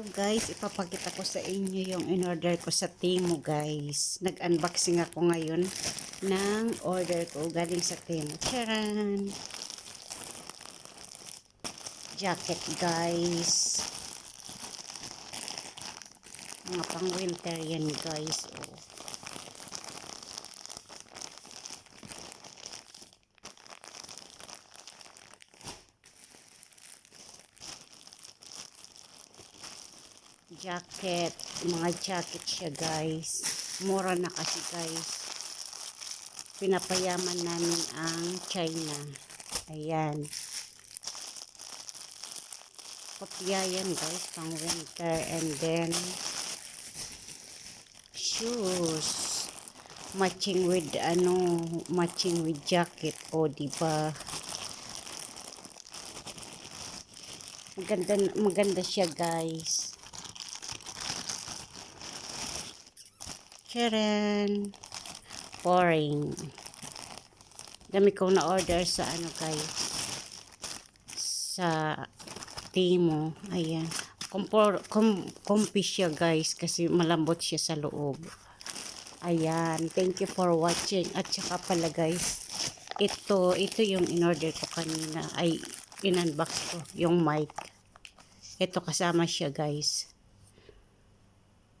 So guys, ipapakita ko sa inyo yung in-order ko sa Temu guys. Nag-unboxing ako ngayon ng order ko galing sa Temu. Charan! Jacket guys. Mga pang winter yan guys. Oh. Jacket. Mga jacket siya guys. Mura na kasi guys. Pinapayaman namin ang China. Ayan. Kopya yan guys pang winter. And then shoes. Matching with ano matching with jacket. O diba? Maganda maganda siya guys Charan. Pouring. Dami kong na-order sa ano guys. Sa Timo. Ayan. Kumpor, kum, kumpi siya guys kasi malambot siya sa loob. Ayan. Thank you for watching. At saka pala guys. Ito, ito yung in-order ko kanina. Ay, in-unbox ko. Yung mic. Ito kasama siya guys.